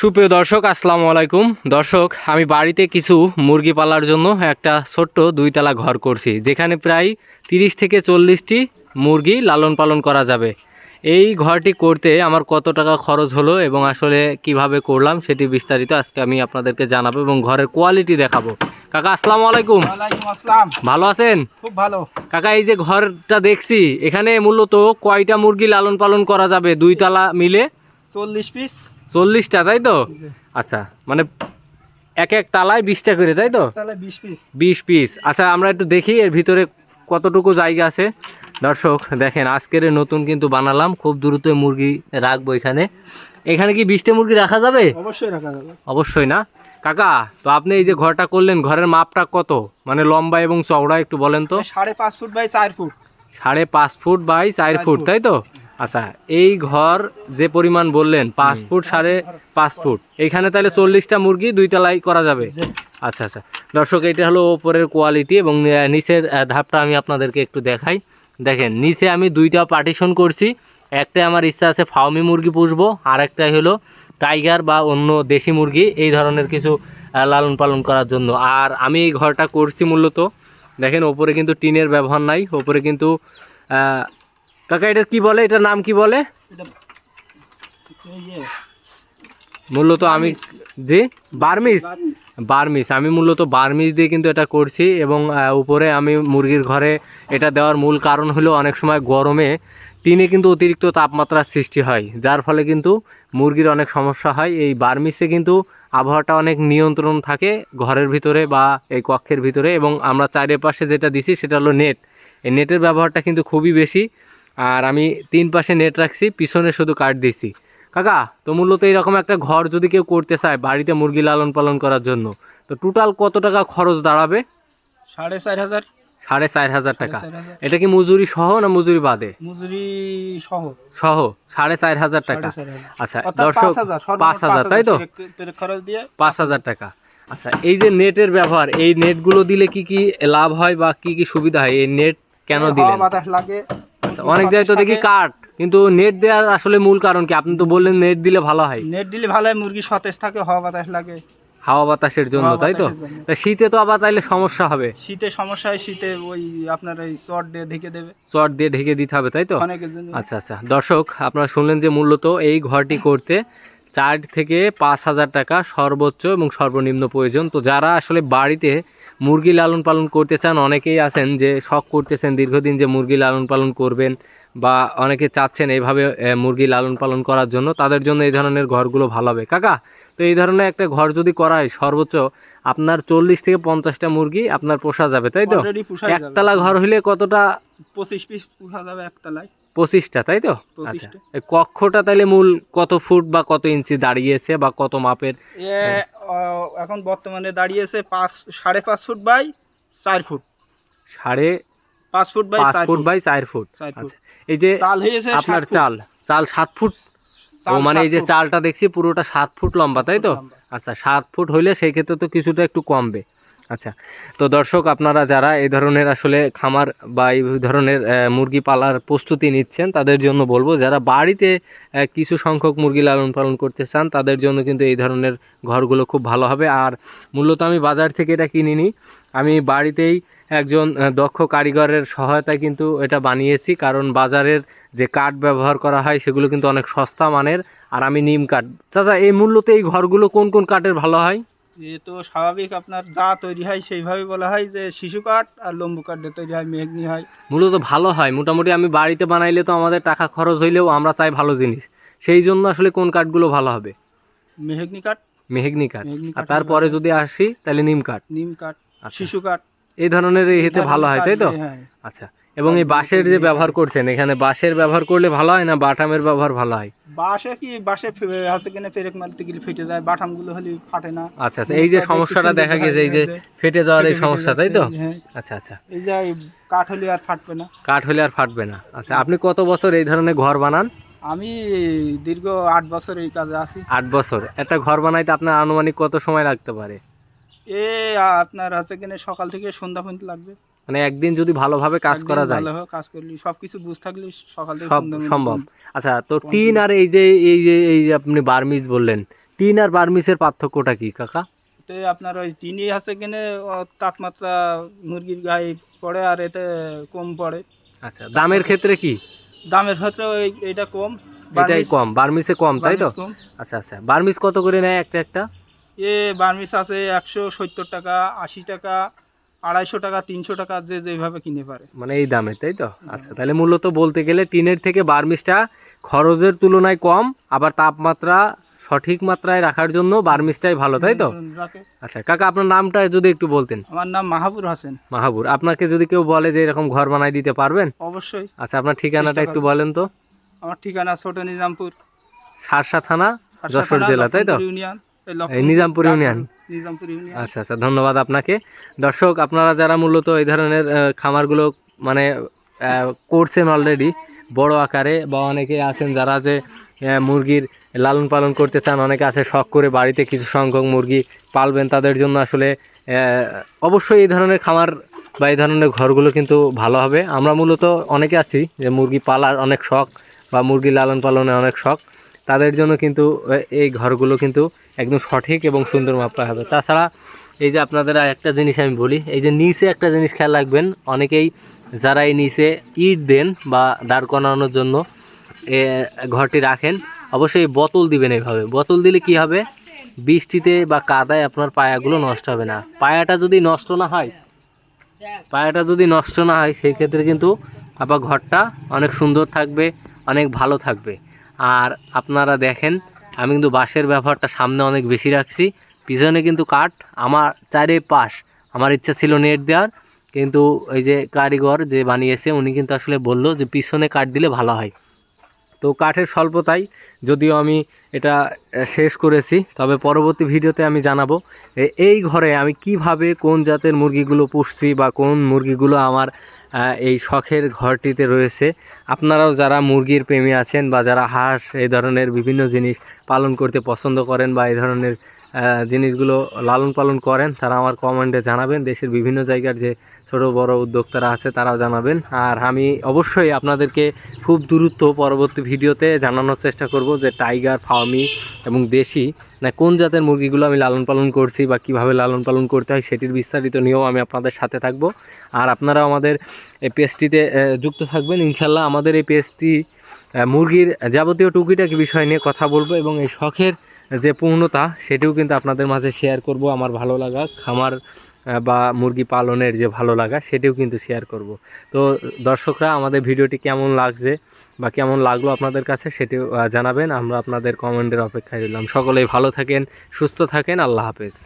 সুপ্রিয় দর্শক আসসালামু আলাইকুম। দর্শক আমি বাড়িতে কিছু মুরগি পালার জন্য একটা ছোট্ট দুইতলা ঘর করছি যেখানে প্রায় তিরিশ থেকে চল্লিশটি মুরগি লালন পালন করা যাবে। এই ঘরটি করতে আমার কত টাকা খরচ হলো এবং আসলে কীভাবে করলাম সেটি বিস্তারিত আজকে আমি আপনাদেরকে জানাব এবং ঘরের কোয়ালিটি দেখাবো। কাকা আসসালামু আলাইকুম। ওয়ালাইকুম আসসালাম। ভালো আছেন? খুব ভালো। কাকা এই যে ঘরটা দেখছি এখানে মূলত কয়টা মুরগি লালন পালন করা যাবে দুইতলা মিলে? চল্লিশ পিস। চল্লিশটা তাই তো? আচ্ছা মানে এক এক তালায় বিশটা করে তাই তো? বিশ পিস। আচ্ছা আমরা একটু দেখি এর ভিতরে কতটুকু জায়গা আছে। দর্শক দেখেন আজকের নতুন কিন্তু বানালাম। খুব দ্রুত মুরগি রাখব এখানে। এখানে কি বিশটা মুরগি রাখা যাবে? অবশ্যই রাখা যাবে। অবশ্যই না? কাকা তো আপনি এই যে ঘরটা করলেন ঘরের মাপটা কত? মানে লম্বা এবং চওড়া একটু বলেন তো। সাড়ে পাঁচ ফুট বাই চার ফুট। সাড়ে পাঁচ ফুট বাই চার ফুট। তাই তো? আচ্ছা এই ঘর যে পরিমাণ বললেন পাঁচ ফুট সাড়ে পাঁচ ফুট। এইখানে তাহলে চল্লিশটা মুরগি দুইটা তলায় করা যাবে? আচ্ছা আচ্ছা। দর্শক এটা হলো ওপরের কোয়ালিটি এবং নিচের ধাপটা আমি আপনাদেরকে একটু দেখাই। দেখেন নিচে আমি দুইটা পার্টিশন করছি। একটা আমার ইচ্ছা আছে ফাউমি মুরগি পুষবো আর একটা হলো টাইগার বা অন্য দেশি মুরগি এই ধরনের কিছু লালন পালন করার জন্য। আর আমি এই ঘরটা করছি মূলত দেখেন ওপরে কিন্তু টিনের ব্যবহার নাই ওপরে কিন্তু কাকা এটা কি বলে? এটার নাম কি বলে? মূলত আমি জি? Burmese Burmese. বার্মিস আমি মূলত বার্মিস দিয়ে কিন্তু এটা করছি এবং উপরে আমি মুরগির ঘরে এটা দেওয়ার মূল কারণ হলো অনেক সময় গরমে টিনে কিন্তু অতিরিক্ত তাপমাত্রার সৃষ্টি হয় যার ফলে কিন্তু মুরগির অনেক সমস্যা হয়। এই বার্মিসে কিন্তু আবহাওয়াটা অনেক নিয়ন্ত্রণ থাকে ঘরের ভিতরে বা এই কক্ষের ভিতরে এবং আমরা চারিপাশে যেটা দিছি সেটা হলো নেট। এই নেটের ব্যবহারটা কিন্তু খুবই বেশি। আর আমি তিন পাশে নেট রাখছি পিছনে শুধু কাঠ দিছি। কাকা তো মূলত এরকম একটা ঘর যদি কেউ করতে চায় বাড়িতে মুরগি লালন পালন করার জন্য তো টোটাল কত টাকা খরচ দাঁড়াবে? সাড়ে চার হাজার। সাড়ে চার হাজার টাকা। এটা কি মজুরি সহ না মজুরি বাদে? মজুরি সহ। সহ সাড়ে চার হাজার টাকা। আচ্ছা দর্শক পাঁচ হাজার, তাই তো? পাঁচ হাজার টাকা। আচ্ছা এই যে নেটের ব্যবহার এই নেটগুলো দিলে কি কি লাভ হয় বা কি কি সুবিধা হয়? এই নেট কেন দিলে বাতাস লাগে আচ্ছা অনেক জায়গায় তো দেখি কাঠ কিন্তু নেট দেওয়ার আসলে মূল কারণ কি? আপনি তো বললেন নেট দিলে ভালো হয়। নেট দিলে ভালো হয় মুরগি সতেজ থাকে হাওয়া বাতাস লাগে। হাওয়া বাতাসের জন্য তাই তো? শীতে তো আবার তাইলে সমস্যা হবে। শীতে সমস্যা হয় শীতে ওই আপনার এই চট দিয়ে ঢেকে দেবে। চট দিয়ে ঢেকে দিতে হবে তাই তো? আচ্ছা আচ্ছা। দর্শক আপনারা শুনলেন যে মূলত এই ঘরটি করতে চার থেকে পাঁচ হাজার টাকা সর্বোচ্চ এবং সর্বনিম্ন প্রয়োজন। তো যারা আসলে বাড়িতে মুরগি লালন পালন করতে চান অনেকেই আছেন যে শখ করতেছেন দীর্ঘদিন যে মুরগি লালন পালন করবেন বা অনেকে চাচ্ছেন এইভাবে মুরগি লালন পালন করার জন্য। তাদের জন্য এই ধরনের ঘরগুলো ভালো হবে। কাকা তো এই ধরনের একটা ঘর যদি করা হয় সর্বোচ্চ আপনার চল্লিশ থেকে পঞ্চাশটা মুরগি আপনার পোষা যাবে তাই তো? একতলা ঘর হইলে কতটা পঁচিশ পিস পুষা যাবে একতলায়। পঁচিশটা তাই তো? আচ্ছা এই কক্ষটা তাহলে মূল কত ফুট বা কত ইঞ্চি দাঁড়িয়েছে বা কত মাপের? এখন বর্তমানে দাঁড়িয়েছে পাঁচ সাড়ে পাঁচ ফুট বাই চার ফুট। সাড়ে পাঁচ ফুট বাই পাঁচ ফুট বাই চার ফুট। আচ্ছা এই যে চাল হয়েছে আপনার চাল চাল সাত ফুট? ও মানে এই যে চালটা দেখছি পুরোটা সাত ফুট লম্বা তাই তো? আচ্ছা সাত ফুট হইলে সেই ক্ষেত্রে তো কিছুটা একটু কমবে। আচ্ছা তো দর্শক আপনারা যারা এই ধরনের আসলে খামার বা এই ধরনের মুরগি পালার প্রস্তুতি নিচ্ছেন, তাদের জন্য বলব, যারা বাড়িতে কিছু সংখ্যক মুরগি লালন পালন করতে চান, তাদের জন্য কিন্তু এই ধরনের ঘরগুলো খুব ভালো হবে। আর মূলত আমি বাজার থেকে এটা কিনিনি আমি বাড়িতেই একজন দক্ষ কারিগরের সহায়তায় কিন্তু এটা বানিয়েছি, কারণ বাজারের যে কাঠ ব্যবহার করা হয়, সেগুলো কিন্তু অনেক সস্তা মানের। আর আমি নিম কাঠ। চাচা, এই মূল্যতে এই ঘরগুলো কোন কোন কাঠের ভালো হয়? এ তো স্বাভাবিক আপনার যা তৈরি হয় সেইভাবে বলা হয় যে শিশু কাঠ আর লম্বু কাঠ তৈরি হয় মেঘনি হয়। মূলত ভালো হয়। মোটামুটি আমি বাড়িতে বানাইলে তো আমাদের টাকা খরচ হইলেও আমরা চাই ভালো জিনিস। সেই জন্য আসলে কোন কাঠগুলো ভালো হবে? মেহেগনি কাঠ। মেহেগনি কাঠ। আর তারপরে যদি আসি তাহলে নিম কাঠ। নিম কাঠ আর শিশু কাঠ। এই ধরনের এতে ভালো হয় তাই তো? হ্যাঁ। আচ্ছা এবং এই বাঁশের যে ব্যবহার করছেন এখানে বাঁশের ব্যবহার করলে ভালো হয় না বাটামের ব্যবহার ভালো হয়? বাসে কি ফে- আছে কিনা পেরেক মারতে গেলে ফেটে যায় বাটামগুলো হলে ফাটে না। আচ্ছা আচ্ছা এই যে সমস্যাটা দেখা গেছে এই যে ফেটে যাওয়ার এই সমস্যা তাই তো? হ্যাঁ। আচ্ছা আচ্ছা। এই যে কাঠ হলে আর ফাটবে না। কাঠ হলে আর ফাটবে না। আচ্ছা আপনি কত বছর এই ধরনের ঘর বানান? আমি দীর্ঘ আট বছর এই কাজে আছি। আট বছর। একটা ঘর বানাইতে আপনার আনুমানিক কত সময় লাগতে পারে? এ আপনার আছে কিনা সকাল থেকে সন্ধ্যা পর্যন্ত লাগবে। মানে একদিন যদি ভালোভাবে কাজ করা যায়। ভালোভাবে কাজ করলি সবকিছু বুঝ থাকলি সকাল থেকে সম্ভব। আচ্ছা তো টিন আর এই যে এই যে এই যে আপনি বার্মিজ বললেন টিন আর বার্মিজের পার্থক্যটা কি কাকা? এতে আপনার ওই টিনি আছে কিনে তাপমাত্রা মুরগির গায়ে পড়ে আর এতে কম পড়ে। আচ্ছা দামের ক্ষেত্রে কি? দামের ক্ষেত্রে ওই এটা কম এটাই কম বার্মিসে কম তাই তো? আচ্ছা আচ্ছা বার্মিজ কত করে নেয় একটা একটা? এ বার্মিস আছে একশো সত্তর টাকা আশি টাকা আড়াইশো টাকা তিনশো টাকা যে যেভাবে কিনে পারে। মানে এই দামে তাই তো? আচ্ছা তাহলে মূলত বলতে গেলে টিনের থেকে বার্মিসটা খরচের তুলনায় কম আবার তাপমাত্রা সঠিক মাত্রায় রাখার জন্য বার্মিসটাই ভালো তাই তো? আচ্ছা কাকা আপনার নামটা যদি একটু বলতেন। আমার নাম মাহাবুর হোসেন। মাহাবুর আপনাকে যদি কেউ বলে যে এরকম ঘর বানাই দিতে পারবেন? অবশ্যই। আচ্ছা আপনার ঠিকানাটা একটু বলেন তো। আমার ঠিকানা ছোট নিজামপুর। সারসা থানা যশোর জেলা, তাই তো? ইউনিয়ন। নিজামপুর ইউনিয়ন। আচ্ছা আচ্ছা ধন্যবাদ আপনাকে। দর্শক আপনারা যারা মূলত এই ধরনের খামারগুলো মানে করছেন অলরেডি বড় আকারে বা অনেকে আছেন যারা যে মুরগির লালন পালন করতে চান অনেকে আছে শখ করে বাড়িতে কিছু সংখ্যক মুরগি পালবেন তাদের জন্য আসলে অবশ্যই এই ধরনের খামার বা এই ধরনের ঘরগুলো কিন্তু ভালো হবে। আমরা মূলত অনেকে আছি যে মুরগি পালার অনেক শখ বা মুরগি লালন পালনে অনেক শখ। তাদের জন্য কিন্তু এই ঘরগুলো কিন্তু একদম সঠিক এবং সুন্দর মাপা হবে। তাছাড়া এই যে আপনাদের একটা জিনিস আমি বলি, এই যে নিচে একটা জিনিস খেয়াল রাখবেন, অনেকেই যারা এই নিচে ইট দেন বা দাঁড় করানোর জন্য ঘরটি রাখেন, অবশ্যই বোতল দিবেন এইভাবে। বোতল দিলে কি হবে? বৃষ্টিতে বা কাদায় আপনার পায়াগুলো নষ্ট হবে না। পায়াটা যদি নষ্ট না হয়, পায়াটা যদি নষ্ট না হয়, সেই ক্ষেত্রে কিন্তু আবার ঘরটা অনেক সুন্দর থাকবে, অনেক ভালো থাকবে। আর আপনারা দেখেন, আমি কিন্তু বাঁশের ব্যবহারটা সামনে অনেক বেশি রাখছি। পিছনে কিন্তু কাঠ, আমার চারে পাশ আমার ইচ্ছা ছিল নেট দেওয়ার, কিন্তু এই যে কারিগর যে বানিয়েছে, উনি কিন্তু আসলে বলল যে পিছনে কাঠ দিলে ভালো হয়। তো কাঠের স্বল্পতাই যদিও আমি এটা শেষ করেছি, তবে পরবর্তী ভিডিওতে আমি জানাব এই ঘরে আমি কীভাবে কোন জাতের মুরগিগুলো পুষছি বা কোন মুরগিগুলো আমার এই শখের ঘরটিতে রয়েছে। আপনারাও যারা মুরগির প্রেমী আছেন বা যারা হাঁস, এই ধরনের বিভিন্ন জিনিস পালন করতে পছন্দ করেন বা এই ধরনের জিনিসগুলো লালন পালন করেন, তারা আমার কমেন্টে জানাবেন। দেশের বিভিন্ন জায়গার যে ছোট বড় উদ্যোক্তারা আছে, তারাও জানাবেন। আর আমি অবশ্যই আপনাদেরকে খুব দ্রুত পরবর্তী ভিডিওতে জানানোর চেষ্টা করব যে টাইগার ফার্মি এবং দেশি না কোন জাতের মুরগিগুলো আমি লালন পালন করছি বা কীভাবে লালন পালন করতে হয় সেটির বিস্তারিত নিয়েও আমি আপনাদের সাথে থাকব। আর আপনারা আমাদের এই পেজটিতে যুক্ত থাকবেন। ইনশাল্লাহ আমাদের এই পেজটি মুরগির যাবতীয় টুকিটাকি বিষয় নিয়ে কথা বলব এবং এই শখের যে পূর্ণতা, সেটিও কিন্তু আপনাদের মাঝে শেয়ার করব আমার ভালো লাগা, খামার বা মুরগি পালনের যে ভালো লাগা, সেটিও কিন্তু শেয়ার করব। তো দর্শকরা, আমাদের ভিডিওটি কেমন লাগছে বা কেমন লাগল আপনাদের কাছে, সেটিও জানাবেন। আমরা আপনাদের কমেন্টের অপেক্ষায় রইলাম। সকলেই ভালো থাকেন, সুস্থ থাকেন। আল্লাহ হাফেজ।